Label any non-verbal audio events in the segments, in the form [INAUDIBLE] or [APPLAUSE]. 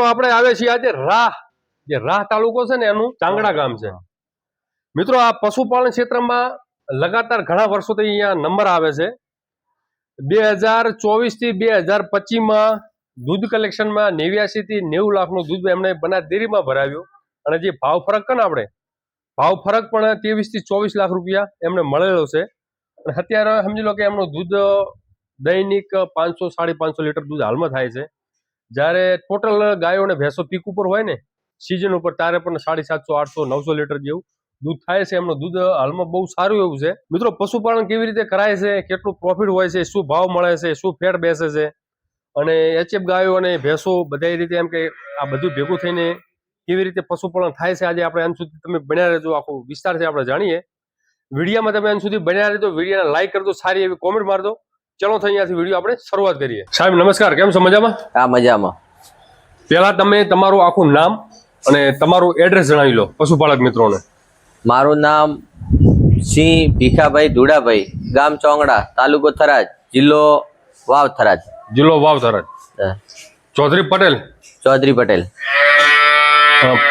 મિત્રો આપણે આવે છીએ આજે રાહ. જે રાહ તાલુકો છે ને એનું ચાંગડા ગામ છે. મિત્રો, આ પશુપાલન ક્ષેત્રમાં લગાતાર ઘણા વર્ષોથી અહીંયા નંબર આવે છે. બે હજાર ચોવીસથી બે હજાર પચીસમાં દૂધ કલેક્શનમાં નેવ્યાસી થી નેવું લાખનું દૂધ એમણે બના ડેરીમાં ભરાવ્યું. અને જે ભાવ ફરક છે ને આપણે, ભાવ ફરક પણ ત્રેવીસથી ચોવીસ લાખ રૂપિયા એમને મળેલો છે. અને અત્યારે સમજી લો કે એમનું દૂધ દૈનિક પાંચસો, સાડી પાંચસો લીટર દૂધ હાલમાં થાય છે. જ્યારે ટોટલ ગાયો અને ભેંસો પીક ઉપર હોય ને સિઝન ઉપર ત્યારે પણ સાડી સાતસો, આઠસો, નવસો લીટર જેવું દૂધ થાય છે. એમનું દૂધ હાલમાં બહુ સારું એવું છે. મિત્રો, પશુપાલન કેવી રીતે કરાય છે, કેટલું પ્રોફિટ હોય છે, શું ભાવ મળે છે, શું ફેટ બેસે છે? અને એચએફ ગાયો અને ભેંસો બધા રીતે એમ કે આ બધું ભેગું થઈને કેવી રીતે પશુપાલન થાય છે, આજે આપણે એમ સુધી તમે બન્યા રહેજો. આખો વિસ્તાર છે, આપણે જાણીએ. વિડીયામાં તમે એમ સુધી બન્યા રહેજો. વિડીયાને લાઈક કરજો, સારી એવી કોમેન્ટ મારજો. ચલો તો અહીંયાથી વીડિયો આપણે શરૂઆત કરીએ. સાહેબ નમસ્કાર. કેમ છો? મજામાં? આ મજામાં. પહેલા તમે તમારું આખું નામ અને તમારું એડ્રેસ જણાવી લો પશુપાલક મિત્રોને. મારું નામ સિંહ ભીખાભાઈ ધુડાભાઈ ગામ ચોંગડા તાલુકો થરાજ જિલ્લો વાવ થરાજ જિલ્લો વાવ થરાજ ચૌધરી પટેલ? ચૌધરી પટેલ.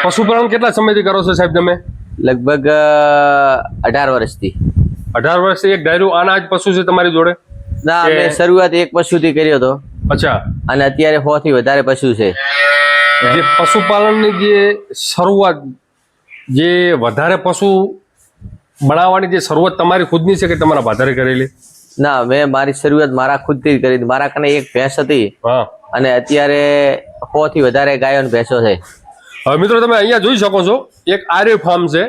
પશુપાલન કેટલા સમયથી કરો છો સાહેબ તમે? લગભગ અઢાર વર્ષથી. અઢાર વર્ષથી એક ડાયરું આના જ પશુ છે તમારી જોડે? ના અમે શરૂઆત એક પશુથી કર્યો હતો. અચ્છા. અને અત્યારે સો થી વધારે પશુ છે. જે પશુપાલનની જે શરૂઆત જે વધારે પશુ બનાવવાની જે શરૂઆત તમારી ખુદની છે કે તમારા ભાધારે કરેલી? ના મેં મારી શરૂઆત મારા ખુદથી જ કરી. મારા કને એક ભેંસ હતી. અને અત્યારે સો થી વધારે ગાયો અને ભેંસો છે. હવે મિત્રો તમે અહીંયા જોઈ શકો છો એક આર્ય ફાર્મ છે.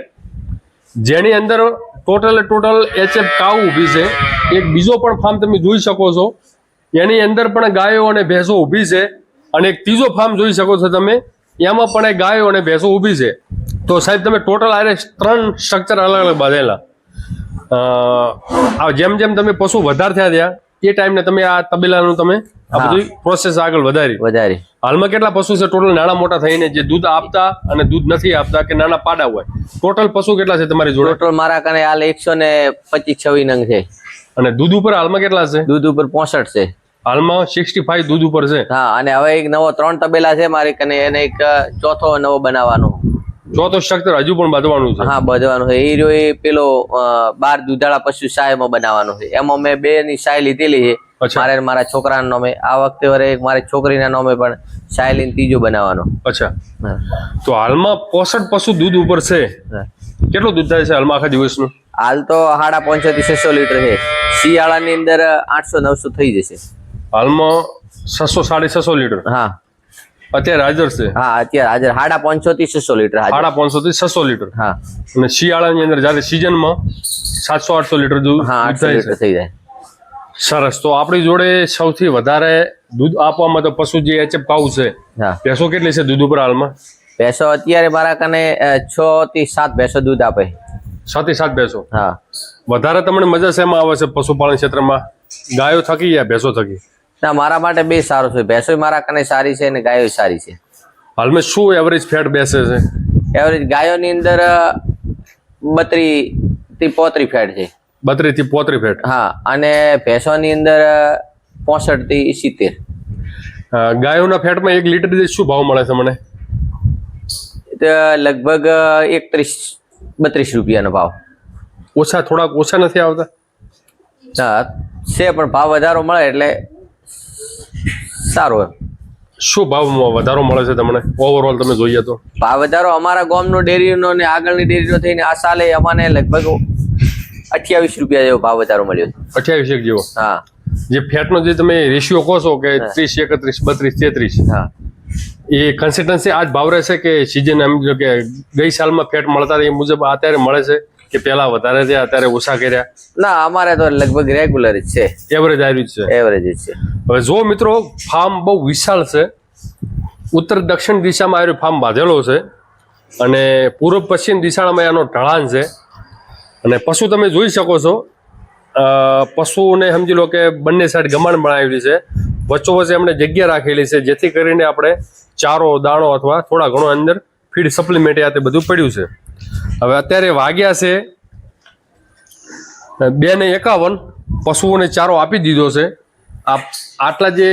જેની અંદર ટોટલ ટોટલ એચએફ કાઉ ઊભી છે. એક બીજો પણ ફાર્મ તમે જોઈ શકો છો. એની અંદર પણ ગાયો અને ભેંસો ઊભી છે. અને એક ત્રીજો ફાર્મ જોઈ શકો છો તમે. એમાં પણ એક ગાયો અને ભેંસો ઊભી છે. તો સાહેબ, તમે ટોટલ આરે ત્રણ સ્ટ્રક્ચર અલગ અલગ બાંધેલા જેમ જેમ તમે પશુ વધારે થયા ત્યાં એ ટાઈમને તમે આ તબેલાનું તમે આ બધું પ્રોસેસ આગળ વધારી. વધારી. હાલમાં કેટલા પશુ છે? ટોટલ નાના મોટા થઈને જે દૂધ આપતા અને દૂધ નથી આપતા કે નાના પાડા હોય. ટોટલ પશુ કેટલા છે તમારી જોડે? ટોટલ મારા કને હાલ એકસો ને પચીસ છવ્વીસ નંગ છે. અને દૂધ ઉપર હાલમાં કેટલા છે? દૂધ ઉપર પોસઠ છે. હાલમાં સિક્સટી ફાઈવ દૂધ ઉપર છે. હા અને હવે એક નવો ત્રણ તબેલા છે મારી કને એને એક ચોથો નવો બનાવવાનો. ચોથો સ્ટ્રક્ચર હજુ પણ બાંધવાનું છે. હા બાંધવાનું છે. એ રહ્યો એ પેલો બાર દુધાળા પશુ સાયમાં બનાવવાનો છે. એમાં મેં બે ની સાય લીધેલી છે. મારે મારા છોકરાના નામે આ વખતે વરે મારી છોકરીના નામે પણ સાય લઈને ત્રીજો બનાવવાનો. અચ્છા. તો હાલમાં પોસઠ પશુ દૂધ ઉપર છે. કેટલું દૂધ થાય છે હાલમાં આખા દિવસનું? હાલ તો સાડા પાંચસો થી છસો લીટર છે. શિયાળાની અંદર આઠસો નવસો થઈ જશે. હાલમાં છસો સાડી છસો લીટર. હા. અત્યારે હાજર છે. હા અત્યારે હાજર. સાડા પાંચસો થી છસો લીટર હાડા સાડા પાંચસો થી છસો લીટર. હા. અને શિયાળાની અંદર જયારે સિઝનમાં સાતસો આઠસો લીટર દૂધ હા આઠસો લીટર થઈ જાય. સરસ. તો આપણી જોડે સૌથી વધારે દૂધ આપવામાં તો પશુ જે એચએફ કાઉ છે ભેંસો કેટલી છે દૂધ ઉપર હાલમાં? ભેંસો અત્યારે મારા કને છ થી સાત ભેંસો દૂધ આપે. સાતે સાત ભેંસો. હા. વધારે તમને મજા શેમાં આવે છે પશુપાલન ક્ષેત્રમાં? ગાયો થકી યા ભેંસો થકી? ના મારા માટે બે સારું છે. ભેંસો મારા કને સારી છે અને ગાયો સારી છે. હાલમાં શું એવરેજ ફેટ બેસે છે? એવરેજ ગાયોની અંદર બત્રી થી પોત્રી ફેટ છે. બત્રી થી પોત્રી ફેટ હા અને ભેંસોની અંદર પોસઠથી સિત્તેર. ગાયોના ફેટમાં એક લીટર દીઠ શું ભાવ મળે છે મને? લગભગ એકત્રીસ બત્રીસ રૂપિયાનો ભાવ. ઓછા થોડાક ઓછા નથી આવતા? હા છે પણ ભાવ વધારો મળે એટલે સારું એમ. શું ભાવમાં વધારો મળે છે તમને? ઓવરઓલ તમે જોઈએ તો. ભાવ વધારો અમારા ગામનો ડેરીનો ને આગળની ડેરીનો થઈને આ સાલે અમને લગભગ અઠ્યાવીસ રૂપિયા જેવો ભાવ વધારો મળ્યો અઠ્યાવીસ એક જેવો? હા. જે ફેટનો જે તમે રેશિયો કહો છો કે ત્રીસ એકત્રીસ બત્રીસ તેત્રીસ. હા. એ કન્સિસ્ટન્સી આજ ભાવ રહેશે કે સિઝન એમ જો કે ગઈ સાલમાં ફેટ મળતા એ મુજબ અત્યારે મળે છે? કે પેલા વધારે થયા અત્યારે ઓછા કર્યા? ના અમારે તો લગભગ રેગ્યુલર જ છે. એવરેજ આવ્યું જ છે? એવરેજ જ છે. હવે જો મિત્રો ફાર્મ બહુ વિશાળ છે. ઉત્તર દક્ષિણ દિશામાં આવ્યો ફાર્મ બાંધેલો છે. અને પૂર્વ પશ્ચિમ દિશામાં એનો ઢળાણ છે. અને પશુ તમે જોઈ શકો છો. પશુને સમજી લો કે બંને સાઈડ ગમાણ બનાવેલી છે. વચ્ચોવચ્ચે એમણે જગ્યા રાખેલી છે જેથી કરીને આપણે ચારો દાણો અથવા થોડા ઘણો અંદર ફીડ સપ્લિમેન્ટ આ તે બધું પડ્યું છે. હવે અત્યારે વાગ્યા છે. બે ને એકાવન પશુઓને ચારો આપી દીધો છે. આ આટલા જે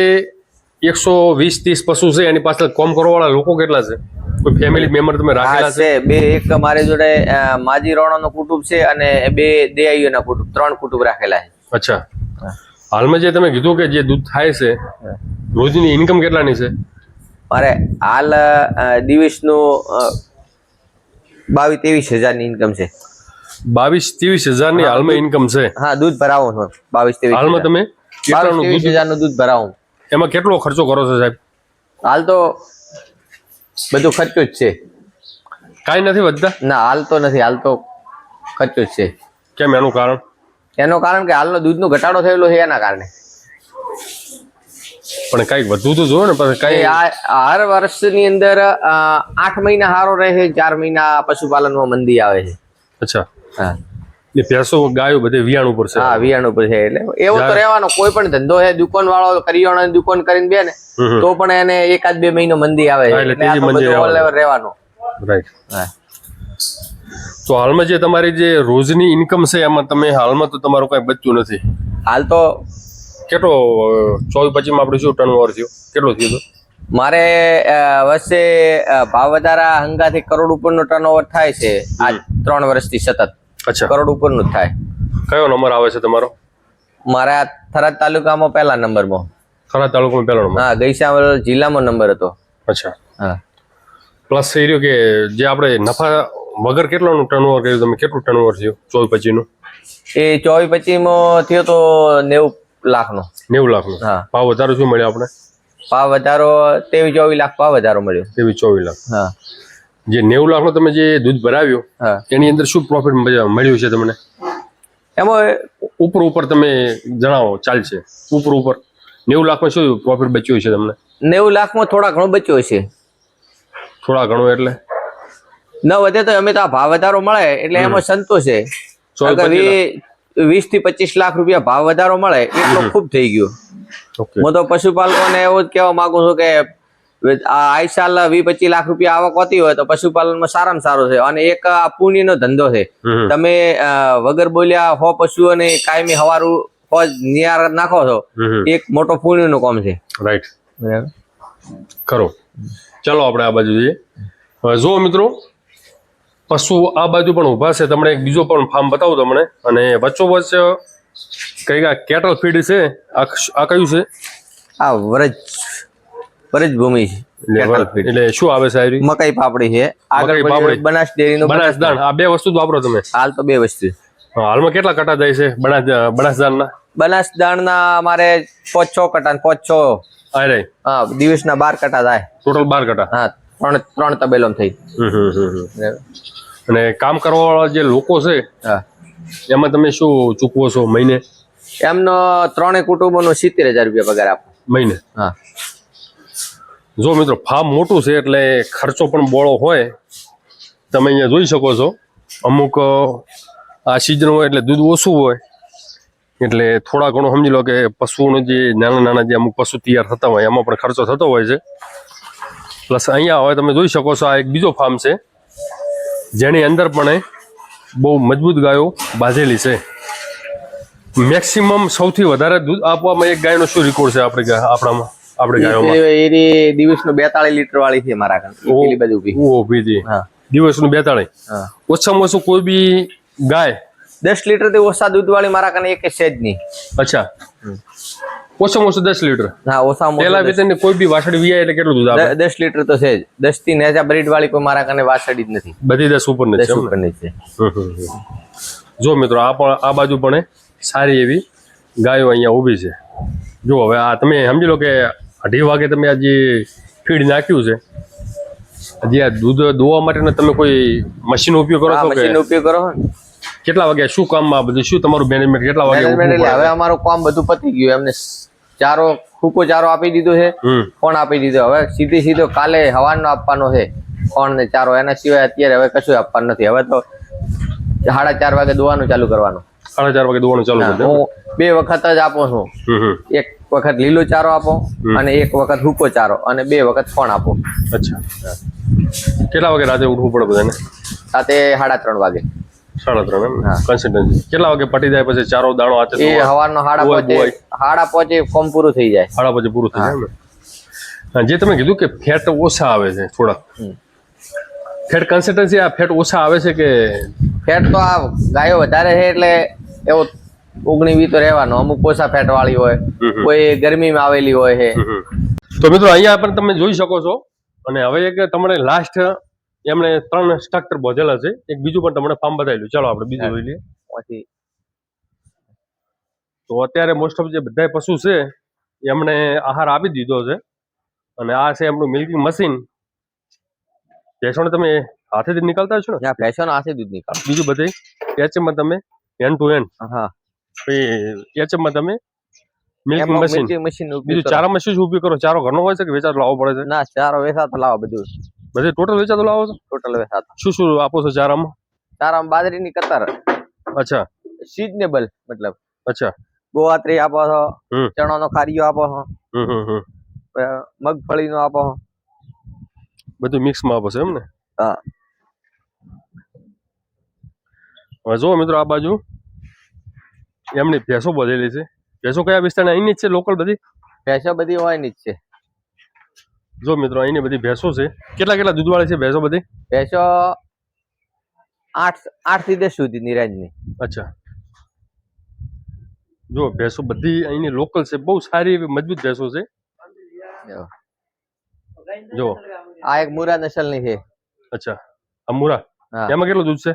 એકસો વીસ ત્રીસ પશુ છે એની પાછળ કોમ કરવાવાળા લોકો કેટલા છે? કોઈ ફેમિલી મેમ્બર તમે રાખેલા છે? બે એક મારી જોડે માજી રોણાનો કુટુંબ છે અને બે દેયાઈઓના કુટુંબ ત્રણ કુટુંબ રાખેલા છે. અચ્છા. હાલમાં જે તમે કીધું કે જે દૂધ થાય છે રોજની ઇન્કમ કેટલાની છે? મારે હાલ દિવસનું બાવીસ ત્રેવીસ હજારની ઇન્કમ છે. બાવીસ ત્રેવીસ હજારની હાલમાં ઇન્કમ છે? હા દૂધ ભરાવો છો. બાવીસ ત્રેવીસ હાલમાં તમે? બાવીસ ત્રેવીસ દૂધ? હજારનું દૂધ ભરાવો. એમાં કેટલો ખર્ચો કરો છો સાહેબ? હાલ તો બધું ખર્ચો જ છે. કાંઈ નથી વધતા? ના હાલ તો નથી હાલ તો ખર્ચો જ છે. કેમ એનું કારણ? એનું કારણ કે હાલનો દૂધનો ઘટાડો થયેલો છે એના કારણે. પણ કંઈક વધુ તો જોયો ને પણ કઈ હર વર્ષની અંદર આઠ મહિના હારો રહે ચાર મહિના પશુપાલનમાં મંદી આવે છે. અચ્છા. હા. એ ભેંસો ગાયો બધે વિયાણ ઉપર છે. હા વિયાણ ઉપર છે એટલે એવો તો રહેવાનો કોઈ પણ ધંધો છે દુકાન વાળો કરિયાણા દુકાન કરીને બે ને. તો પણ એને એકાદ બે મહિનો મંદી આવે છે એટલે રહેવાનો. રાઈટ હા. તો હાલમાં જે તમારી જે રોજની ઇન્કમ છે એમાં તમે હાલમાં તો તમારું કઈ બચ્યું નથી? હાલ તો કેટલો ચોવીસ પચીસમાં આપણે શું ટર્ન ઓવર થયું? કેટલું થયું હતો? મારે વર્ષે ભાવ વધારા હંગાથી કરોડ ઉપરનો ટર્નઓવર થાય છે. આ ત્રણ વર્ષથી સતત. અચ્છા. કરોડ ઉપરનું થાય. કયો નંબર આવે છે તમારો? મારા થરાદ તાલુકામાં પહેલા નંબરમાં. થરાદ તાલુકામાં પહેલો નંબર. હા ગઈસાલ જિલ્લામાં નંબર હતો. અચ્છા. હા. પ્લસ થઈ રહ્યું કે જે આપણે નફા વગર કેટલાનું ટર્ન ઓવર કર્યું? તમે કેટલું ટર્ન ઓવર થયું? ચોવીસ પચીસનું? એ ચોવીસ પચીસમાં થયો તો નેવું લાખનો. નેવું લાખનો. હા. ભાવ વધારો શું મળ્યો આપણે? ભાવ વધારો તેવી ચોવીસ લાખ ભાવ વધારો મળ્યો. તેવી ચોવીસ લાખ. હા. જે નેવું લાખનો તમે જે દૂધ ભરાવ્યું હા. એની અંદર શું પ્રોફિટ મળ્યું છે તમને? એમાં ઉપર ઉપર તમે જણાવો ચાલશે. ઉપર ઉપર. નેવું લાખમાં શું પ્રોફિટ બચ્યું છે તમને? નેવું લાખમાં થોડા ઘણો બચ્યો છે. થોડા ઘણું એટલે? ન વધે તો અમે તો આ ભાવ વધારો મળે એટલે એમાં સંતોષ. છે વીસથી પચીસ લાખ રૂપિયા ભાવ વધારો મળે એટલો ખૂબ થઈ ગયો. હું તો પશુપાલકોને એવું જ કહેવા માંગુ છું કે આ વી સાલ પચીસ લાખ રૂપિયા આવક હોતી હોય તો પશુપાલનમાં સારામાં સારું છે. અને એક આ પુણ્યનો ધંધો છે. તમે વગર બોલ્યા હો પશુઓને કાયમી હવારું હો નિયાર નાખો છો એક મોટો પુણ્યનું કામ છે. રાઈટ ખરો. ચાલો આપણે આ બાજુ જઈએ. જુઓ મિત્રો પશુ આ બાજુ પણ ઊભા છે. તમને એક બીજો પણ ફાર્મ બતાવું તમને. અને વચ્ચોવચ્ચ કઈ આ કેટલ ફીડ છે આ કયું છે? આ વરજ વરજ ભૂમિ છે એટલે શું આવે છે મકાઈ પાપડી છે. આગળ પાપડી. બનાસ ડેરીનું બનાસ દાણ આ બે વસ્તુ વાપરો તમે? હાલ તો બે વસ્તુ. હાલમાં કેટલા કટા જાય છે બનાસ બનાસ દાણના બનાસ દાણના અમારે પાંચ છ કટા ને પાંચ છ આ હા દિવસના બાર કટા થાય. ટોટલ બાર કટા? હા. ત્રણ ત્રણ તબેલો થઈ. અને કામ કરવાવાળા જે લોકો છે એમાં તમે શું ચૂકવો છો મહિને? એમનો ત્રણેય કુટુંબોનો સિત્તેર હજાર રૂપિયા પગાર આપો. મહિને? હા. જો મિત્રો ફાર્મ મોટું છે એટલે ખર્ચો પણ બોળો હોય. તમે અહીંયા જોઈ શકો છો અમુક આ સિઝન હોય એટલે દૂધ ઓછું હોય. એટલે થોડા ઘણું સમજી લો કે પશુઓનું જે નાના નાના જે અમુક પશુ તૈયાર થતા હોય એમાં પણ ખર્ચો થતો હોય છે. પ્લસ અહીંયા હવે તમે જોઈ શકો છો આ એક બીજો ફાર્મ છે. જેની અંદર પણ બહુ મજબૂત ગાયો બાંધેલી છે. મેક્સિમમ સૌથી વધારે દૂધ આપવામાં એક ગાયનો શું રેકોર્ડ છે આપણે આપણામાં આપણે ગાયોમાં? એ દિવસનું બેતાળીસ લીટર વાળી છે મારા કાન બાજુ ઊભી ઓ હા. દિવસનું બેતાળીસ. હા. ઓછામાં ઓછું કોઈ બી ગાય દસ લીટરથી ઓછા દૂધ વાળી મારા કાને એક છે જ નહીં. અચ્છા. ઓછામાં ઓછું દસ લીટર. હા ઓછામાં પેલા વેતન કોઈ બી વાસળી વીઆઈ એટલે કેટલું દૂધ આપે? દસ લીટર તો છે જ. દસથી નેજા બ્રીડ વાળી કોઈ મારા કને વાસળી જ નથી. બધી દસ ઉપર દસ ઉપર જ છે. જો મિત્રો આ પણ આ બાજુ પણ સારી એવી ગાયો અહીંયા ઊભી છે. જો હવે આ તમે સમજી લો કે અઢી વાગે તમે આ જે ફીડ નાખ્યું છે હજી આ દૂધ દોવા માટેના તમે કોઈ મશીનનો ઉપયોગ કરો છો મશીન ઉપયોગ કરો કેટલા વાગે શું કામમાં બધું શું તમારું મેનેજમેન્ટ કેટલા વાગે? હવે અમારું કામ બધું પતી ગયું એમને ચારો સૂકો ચારો આપી દીધો છે કોણ આપી દીધો. હવે સીધી સીધો કાલે હવાનો આપવાનો છે કોણ ને ચારો. એના સિવાય અત્યારે હવે કશું આપવાનું નથી. હવે તો સાડા ચાર વાગે દોવાનું ચાલુ કરવાનું. સાડા ચાર વાગે દોવાનું ચાલુ હા, બે વખત જ આપું છું. એક વખત લીલો ચારો આપો અને એક વખત સૂકો ચારો અને બે વખત ફોન આપો. અચ્છા. કેટલા વાગે રાતે ઉઠવું પડે બધાને? રાતે સાડા ત્રણ વાગે. સાડા ત્રણ એમ. કન્સિસ્ટન્સી કેટલા વાગે પટી જાય પછી ચારો દાણો આચે એ ધોવા? હાડા સાડા હાડા પાંચે ફોર્મ પૂરું થઈ જાય. હાડા પછી પૂરું થઈ જાય જે તમે કીધું કે ફેટ ઓછા આવે છે થોડાક. ફેટ કન્સિસ્ટન્સી આ ફેટ ઓછા આવે છે કે ફેટ તો આ ગાયો વધારે છે એટલે એવો ઓગણી વી તો રહેવાનો. અમુક ઓછા ફેટ વાળી હોય. કોઈ ગરમીમાં આવેલી હોય છે. તો મિત્રો અહીંયા પણ તમે જોઈ શકો છો. અને હવે એક તમને લાસ્ટ એમણે ત્રણ સ્ટ્રક્ચર બોધેલા છે. એક બીજું પણ તમને ફાર્મ બતાવેલું. ચાલો આપણે બીજું જોઈ લઈએ. પછી. તો અત્યારે મોસ્ટ ઓફ જે બધા પશુ છે એમણે આહાર આપી દીધો છે. અને આ છે એમનું મિલ્કિંગ મશીન ભેંસોને તમે હાથેથી નીકળતા છો ને? ભેંસોનો હાથે દૂધ નીકળ બીજું બધે. એચએમમાં તમે એન ટુ એન હા. એચએમમાં તમે મિલ્કિંગ મશીન મશીન બીજું. ચારામાં શું ઉપયોગ કરો? ચારો ઘરનો હોય છે કે વેચાર લાવવો પડે છે? ના ચારો વેસાતો લાવો બધું. બધે ટોટલ વેચાતો લાવો છો? ટોટલ વેચાતો શું શું આપો છો ચારામાં? ચારામાં બાજરીની કતર. અચ્છા. સિઝનેબલ મતલબ. અચ્છા. ગોવાત્રી આપો છો. ચણાનો ખારીયો આપો છો મગફળીનો આપો છો. બધું મિક્સમાં આપો છો એમ ને? હા. હવે જુઓ મિત્રો આ બાજુ. એમની ભેંસો બધેલી છે. ભેંસો કયા વિસ્તારના? અહીંની જ છે લોકલ બધી? ભેંસો બધી હોયની જ છે. જો મિત્રો અહીંની બધી ભેંસો છે. કેટલા કેટલા દૂધવાળી છે ભેંસો બધી? ભેંસો આઠ આઠથી દસ સુધી નિરાજની અચ્છા. જો ભેંસો બધી અહીંની લોકલ છે બહુ સારી એવી મજબૂત ભેંસો છે. જો. આ એક મુરા નસલની છે. અચ્છા. આ મુરા? એમાં કેટલું દૂધ છે?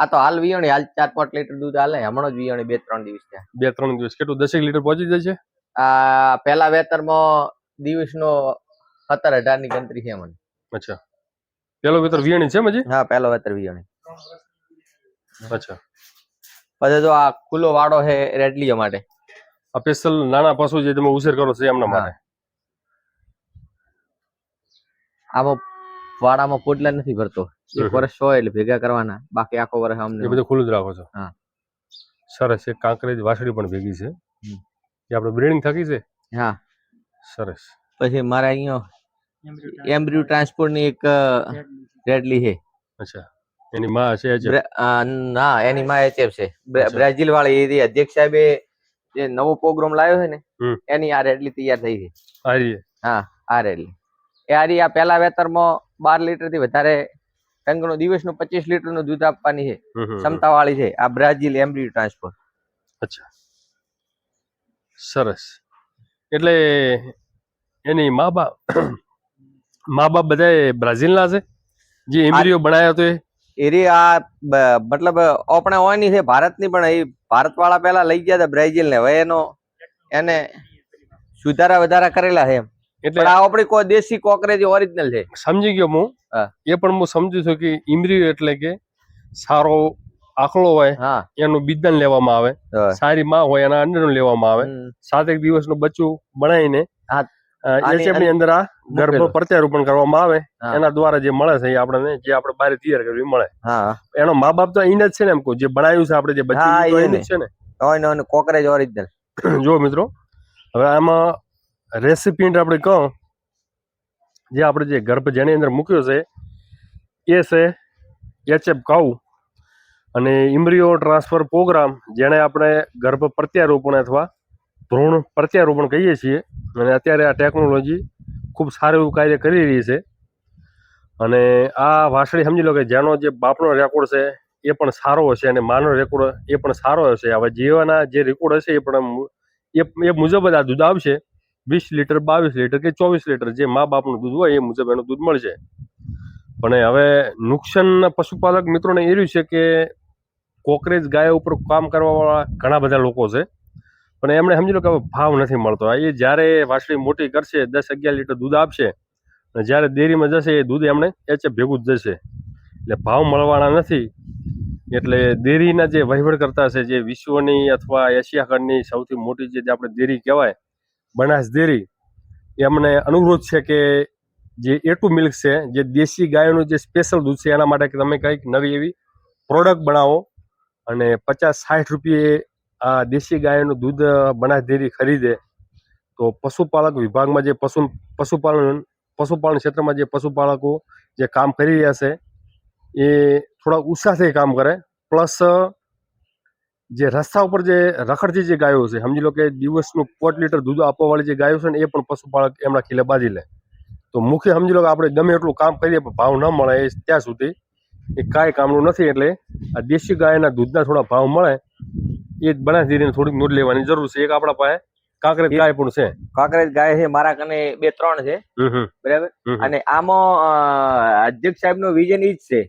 આ તો હાલ વિયણી હાલ ચાર પાંચ લીટર દૂધ હાલે હમણાં જ વિયણી બે ત્રણ દિવસ થયા. બે ત્રણ દિવસ. કેટલું દસેક લીટર પહોંચી જાય છે આ પહેલા વેતરમાં દિવસનો સત્તર અઢારની ગણતરી છે મને અચ્છા. પેલો વેતર વિયાણી છે મજી હા પેલો વેતર વિયાણી. અચ્છા. પછી જો આ ખુલ્લો વાડો છે રેડલીઓ માટે. આ સ્પેશિયલ નાના પશુ જે તમે ઉછેર કરો છો એમના માટે? આમાં વાડામાં પોટલા નથી ભરતો. એક વર્ષ હોય એટલે ભેગા કરવાના. બાકી આખો વર્ષ એ અમને બધું ખુલ્લું જ રાખો છો? હા. સરસ. એક કાંકરેજ વાછડી પણ ભેગી છે. એ આપણે બ્રીડિંગ થકી છે? હા. સરસ. પછી મારે અહીંયા એમ્બ્રિયો ટ્રાન્સપોર્ટની એક રેડલી છે. અચ્છા. એની માં છે ના એની માં એચએફ છે. બ્રાઝિલ વાળી એ અધ્યક્ષ સાહેબે જે નવો પ્રોગ્રામ લાવ્યો છે ને એની આ રેડલી તૈયાર થઈ છે. હા આ રેડલી. એ આરી આ પહેલા વેતરમાં બાર લીટરથી વધારે ટંકનો દિવસનું પચીસ લીટરનું દૂધ આપવાની છે. ક્ષમતા વાળી છે. આ બ્રાઝિલ એમ્બ્રિયો ટ્રાન્સપોર્ટ. અચ્છા. સરસ. એટલે એની મા બાપ મા બાપ બધા બ્રાઝિલના છે? જે એમ્બ્રિયો બનાવ્યો હતો એ? એરી આ મતલબ આપણે હોયની છે ભારતની પણ એ ભારત વાળા પેલા લઈ ગયા હતા બ્રાઝિલ ને હવે એનો એને સુધારા વધારા કરેલા છે એમ. એટલે આ આપણી કોઈ દેશી કોકરેજ ઓરિજિનલ છે. સમજી ગયો હું? એ પણ હું સમજુ છું કે ઇમ્બ્રિયો એટલે કે સારો આખલો હોય હા. એનું બીજદાન લેવામાં આવે. સારી માં હોય એના અંડરનું લેવામાં આવે. સાત એક દિવસનું બચ્ચું બનાવીને આની અંદર આ ગર્ભ પ્રત્યારોપણ કરવામાં આવે. એના દ્વારા જે મળે છે એ આપણને જે આપણે બહાર તૈયાર કરવી મળે. એનો મા બાપ તો અહીં જ છે ને એમ કહું જે બનાવ્યું છે આપણે જે બચ્ચું છે ને. કોકરેજ ઓરિજિનલ [CLEARS THROAT] જો મિત્રો હવે આમાં રેસિપીન્ટ આપણે કહું જે આપણે જે ગર્ભ જેની અંદર મૂક્યો છે એ છે એચએફ કાઉ અને ઇમ્બ્રિયો ટ્રાન્સફર પ્રોગ્રામ જેને આપણે ગર્ભ પ્રત્યારોપણ અથવા ભ્રૂણ પ્રત્યારોપણ કહીએ છીએ અને અત્યારે આ ટેકનોલોજી ખૂબ સારું એવું કાર્ય કરી રહી છે. અને આ વાસળી સમજી લો કે જેનો જે બાપનો રેકોર્ડ છે એ પણ સારો હશે અને માનો રેકોર્ડ એ પણ સારો હશે. હવે જીવાના જે રેકોર્ડ હશે એ પણ એ મુજબ જ આ દૂધ આવશે. વીસ લીટર, બાવીસ લીટર કે ચોવીસ લીટર જે મા બાપનું દૂધ હોય એ મુજબ એનું દૂધ મળશે. પણ હવે નુકસાન પશુપાલક મિત્રોને એ રહ્યું છે કે કોકરેજ ગાય ઉપર કામ કરવાવાળા ઘણા બધા લોકો છે. પણ એમણે સમજી લો કે ભાવ નથી મળતો. એ જ્યારે વાછડી મોટી કરશે, દસ અગિયાર લીટર દૂધ આપશે, અને જ્યારે ડેરીમાં જશે, એ દૂધ એમણે એચે ભેગું જ જશે. એટલે ભાવ મળવાના નથી. એટલે ડેરીના જે વહીવટ કરતા છે જે વિશ્વની અથવા એશિયા ખંડની સૌથી મોટી જે આપણે ડેરી કહેવાય, બનાસ ડેરી, એમને અનુરોધ છે કે જે એ ટુ મિલ્ક છે, જે દેશી ગાયોનું જે સ્પેશિયલ દૂધ છે, એના માટે તમે કંઈક નવી એવી પ્રોડક્ટ બનાવો અને પચાસ સાઠ રૂપિયે આ દેશી ગાયોનું દૂધ બનાસડેરી બનાસ ખરીદે તો પશુપાલક વિભાગમાં જે પશુ, પશુપાલન પશુપાલન ક્ષેત્રમાં જે પશુપાલકો જે કામ કરી રહ્યા છે, એ થોડા ઉત્સાહથી કામ કરે. પ્લસ જે રસ્તા ઉપર જે રખડતી જે ગાયો છે, સમજી લો કે દિવસનું પોટ લીટર દૂધ આપવાવાળી જે ગાયો છે ને, એ પણ પશુપાલક એમના ખીલે બાંધી લે. તો મુખ્ય સમજી લો કે આપણે ગમે એટલું કામ કરીએ પણ ભાવ ન મળે એ ત્યાં સુધી એ કાંઈ કામનું નથી. એટલે આ દેશી ગાયના દૂધના થોડા ભાવ મળે એ બનાસડીને થોડીક નોંધ લેવાની જરૂર છે. એક આપણા પાસે કાંકરેજ ગાય પણ છે. કાંકરેજ ગાય છે મારા કને બે ત્રણ છે. બરાબર? અને આમાં અધ્યક્ષ સાહેબનું વિઝન ઈ જ છે.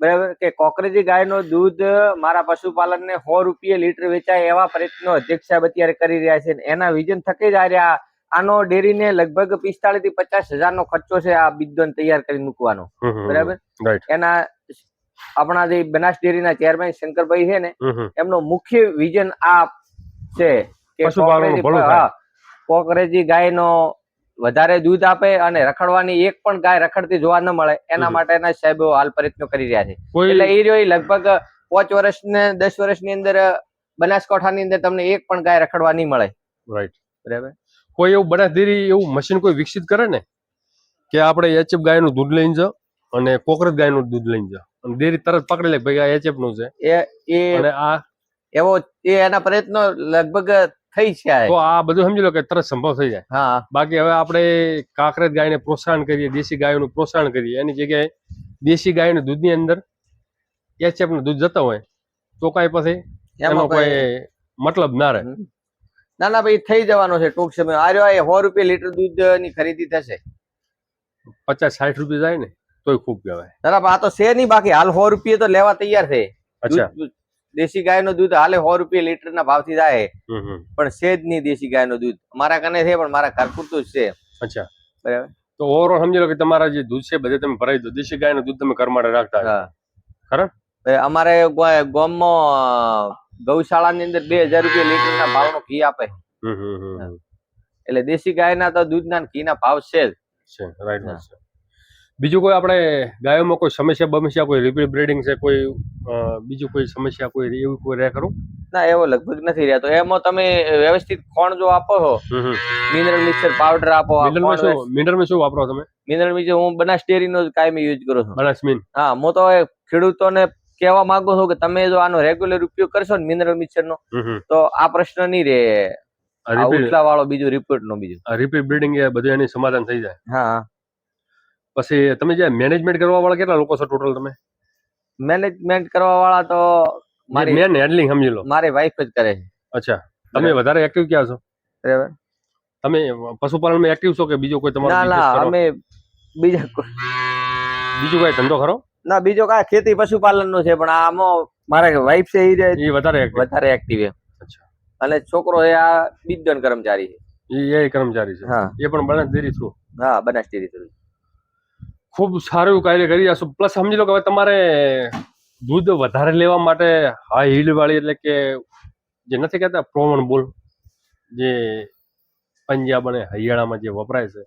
બરાબર? કે કોકરેજી નો દૂધ મારા પશુપાલન ને સો રૂપિયા લીટર વેચાય એવા પ્રયત્નો અધ્યક્ષ સાહેબ અત્યારે કરી રહ્યા છે. એના વિઝન થકી જ આ રહ્યા આનો ડેરીને લગભગ પિસ્તાળીસથી પચાસ હજાર નો ખર્ચો છે આ બીજોન તૈયાર કરી મૂકવાનો. બરાબર? એના આપણા જે બનાસ ડેરીના ચેરમેન શંકરભાઈ છે ને. એમનો મુખ્ય વિઝન આ છે કે કોકરેજી- ગાયનો વધારે દૂધ આપે અને રખડવાની એક પણ ગાય રખડતી જોવા ન મળે એના માટે માટેના સાહેબો હાલ પ્રયત્નો કરી રહ્યા છે. એટલે એ રહ્યો લગભગ પાંચ વર્ષ ને દસ વર્ષની અંદર બનાસકાંઠાની અંદર તમને એક પણ ગાય રખડવા નહીં મળે. રાઈટ બરાબર? કોઈ એવું બનાસડેરી એવું મશીન કોઈ વિકસિત કરે ને? કે આપણે એચએફ ગાયનું દૂધ લઈને જાઓ? અને કોકરજ ગાયનું દૂધ લઈને જા. અને ડેરી તરત પકડી લે ભાઈ આ એચએફનું છે. એ એ અને આ એવો એ એના પ્રયત્નો લગભગ થઈ છે તો આ બધું સમજી લો કે તરત સંભવ થઈ જાય. હા. બાકી હવે આપણે કાંકરેજ ગાયને પ્રોત્સાહન કરીએ દેશી ગાયોનું પ્રોત્સાહન કરીએ. એની જગ્યાએ દેશી ગાયનું દૂધની અંદર એચએફનું દૂધ જતા હોય તો કાંઈ પછી એનો કોઈ મતલબ ના રહે. ના ના ભાઈ થઈ જવાનો છે ટૂંક સમય. આ રહ્યો સો રૂપિયા લીટર દૂધની ખરીદી થશે. પચાસ સાઠ રૂપિયા જાય ને. તોય ખૂબ કહેવાય. ના ના, આ તો છે નહીં બાકી. હાલ સો રૂપિયા તો લેવા તૈયાર છે. અચ્છા. દેશી ગાયનું દૂધ હાલે સો રૂપિયા લીટર ના ભાવથી જાય પણ છે જ નહીં દેશી ગાયનું દૂધ. મારા કને છે પણ મારા ઘર પૂરતું જ છે. અચ્છા. બરાબર? તો ઓવરઓલ સમજી લો કે તમારા જે દૂધ છે બધે તમે ભરાઈ દો. દેશી ગાયનું દૂધ તમે ઘર માટે રાખતા. હા. ખરા? અમારે ગામમાં ગૌશાળાની અંદર બે હજાર રૂપિયા લીટર ના ભાવનો ઘી આપે. એટલે દેશી ગાયના તો દૂધના ઘી ઘીના ભાવ છે જ. છે રાઈટ છે. બીજું કોઈ આપણે ગાયોમાં કોઈ સમસ્યા બમસ્યા કોઈ રિપીટ બ્રીડિંગ છે કોઈ બીજું કોઈ સમસ્યા કોઈ એવું કોઈ રહે ખરું? ના એવો લગભગ નથી રહેતો એમાં તમે વ્યવસ્થિત ખોણ જો આપો છો મિનરલ મિક્સર પાવડર આપો મિનરલ શું વાપરો તમે? મિનરલ મિક્સર હું બનાસ ડેરીનો જ કાયમી યુઝ કરું છું. બનાસમીન હા હું તો ખેડૂતોને કહેવા માંગુ છું કે તમે જો આનો રેગ્યુલર ઉપયોગ કરશો ને મિનરલ મિક્સર નો તો આ પ્રશ્ન નહીં રહે. ઉથલા વાળો બીજું રિપોર્ટ નો બીજું. રિપીટ બ્રીડિંગ એ બધું એની સમાધાન થઈ જાય. હા. પછી તમે જે મેનેજમેન્ટ કરવા વાળા કેટલા લોકો છો ટોટલ તમે? મેનેજમેન્ટ કરવા વાળા તો મારી મેન હેન્ડલિંગ સમજી લો. મારી વાઈફ જ કરે છે. અચ્છા. તમે વધારે એક્ટિવ ક્યાં છો? બરાબર. તમે પશુપાલનમાં એક્ટિવ છો કે બીજો કોઈ તમારો ના ના? અમે બીજા બીજો કોઈ ધંધો ખરો? ના બીજો કાંઈ ખેતી પશુપાલન નો છે પણ આમાં મારા વાઈફ છે એ વધારે વધારે એક્ટિવ છે. અચ્છા. અને છોકરો એ આ બીજદન કર્મચારી છે. એ એ કર્મચારી છે. હા. એ પણ બનાસ ડેરી થ્રુ હા બનાસ ડેરી થ્રુ ખૂબ સારું એવું કાર્ય કરી રહ્યા છો. પ્લસ સમજી લો કે હવે તમારે દૂધ વધારે લેવા માટે હાઈ હીલ વાળી એટલે કે જે નથી કહેતા પ્રોમણ બોલ જે પંજાબ અને હરિયાણામાં જે વપરાય છે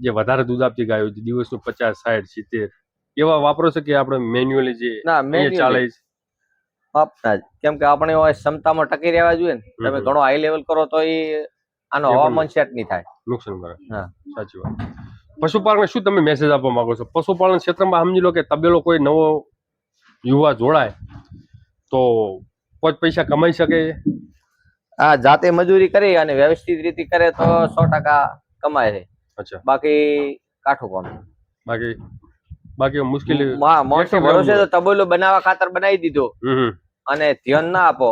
જે વધારે દૂધ આપતી ગાયો છે દિવસનું પચાસ સાઠ સિત્તેર એવા વાપરો છે કે આપણે મેન્યુઅલી જે ચાલે છે? આપના જ કેમ કે આપણે ક્ષમતામાં ટકી રહેવા જોઈએ ને. તમે ઘણો હાઈ લેવલ કરો તો એ આનો હવામાન સેટ નહીં થાય. નુકસાન કરે. હા. સાચી વાત. પશુપાલન શું તમે મેસેજ આપવા માંગો છો? પશુપાલન ક્ષેત્રમાં સમજી લો કે તબેલો કોઈ નવો યુવા જોડાય તો પોચ પૈસા કમાઈ શકે. આ જાતે મજૂરી કરી અને વ્યવસ્થિત રીતે કરે તો સો ટકા કમાય છે. અચ્છા. બાકી કાઠું કામ. બાકી બાકી મુશ્કેલી હા માણસો ભરોસે તો તબેલો બનાવવા ખાતર બનાવી દીધો. અને ધ્યાન ના આપો.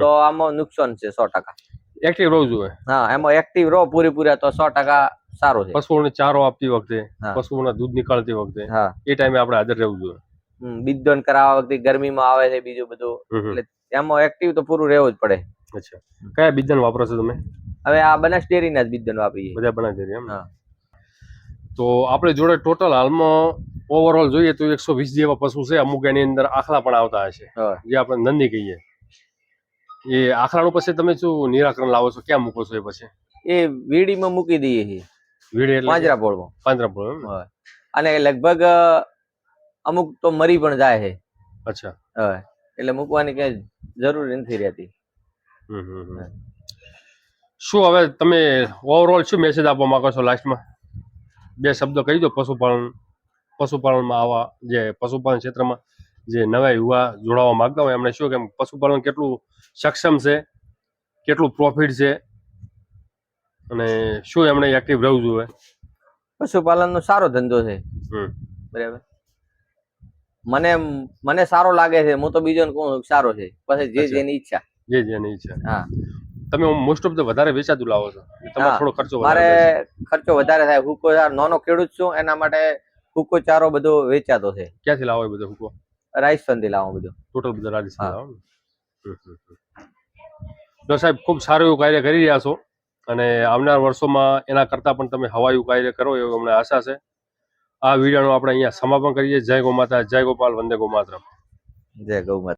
તો આમાં નુકસાન છે સો ટકા. એક્ટિવ રહો જોઈએ હા એમાં એક્ટિવ રહો પૂરેપૂરા તો સો ટકા સારું છે. પશુઓને ચારો આપતી વખતે. પશુઓના દૂધ નીકળતી વખતે એ ટાઈમે આપણે હાજર રહેવું જોઈએ. બીજદોન કરાવવા વખતે ગરમીમાં આવે છે બીજું બધું. એટલે એમાં એક્ટિવ તો પૂરું રહેવું જ પડે. અચ્છા. કયા બીજન વાપરો છો તમે? હવે આ બનાસ ડેરીના જ બીજદોન વાપરીએ બધા બનાસ ડેરી એમ તો આપણે જોડે ટોટલ હાલમાં ઓવરઓલ જોઈએ તો એકસો વીસ જેવા પશુ છે. અમુક એની અંદર આખલા પણ આવતા હશે. જે આપણે નંદી કહીએ. એ આખલાનું પછી તમે શું નિરાકરણ લાવો છો? ક્યાં મૂકો છો એ પછી? એ વીડીમાં મૂકી દઈએ છીએ. વીડે એટલે પાંજરા પોળમાં પાંજરાપોળ એમ ને? હા. અને લગભગ અમુક તો મરી પણ જાય છે અચ્છા હવે એટલે મૂકવાની કઈ જરૂર નથી રહેતી. શું હવે તમે ઓવરઓલ શું મેસેજ આપવા માંગો છો લાસ્ટમાં બે શબ્દો કહી દો પશુપાલન પશુપાલનમાં આવા જે પશુપાલન ક્ષેત્રમાં જે નવા યુવા જોડાવા માંગતા હોય એમને શું કેમ પશુપાલન કેટલું સક્ષમ છે કેટલું પ્રોફિટ છે અને શું એમણે એક્ટિવ રહેવું જોઈએ? પશુપાલનનો સારો ધંધો છે. બરાબર. મને મને સારો લાગે છે હું તો બીજોને કહું સારો છે. પછી જે જેની ઈચ્છા. જે જેની ઈચ્છા. હા. તમે મોસ્ટ ઓફ ધ વધારે વેચાતું લાવો છો. તમારો થોડો ખર્ચો મારે ખર્ચો વધારે થાય. હુકો ચાર નાનો ખેડૂત છું એના માટે હુકો ચારો બધો વેચાતો છે. ક્યાંથી લાવો બધો હુકો? રાજસ્થાનથી લાવો બધો. ટોટલ બધો રાજસ્થાન લાવો. તો સાહેબ ખૂબ સારું એવું કાર્ય કરી રહ્યા છો. અને આવનાર વર્ષોમાં એના કરતાં પણ તમે હવાયું કાર્ય કરો એવી અમને આશા છે. આ વિડીયોનું આપણે અહીંયા સમાપન કરીએ. જય ગો માતા, જય ગોપાલ, વંદે ગો માતરમ. જય ગૌ માતા.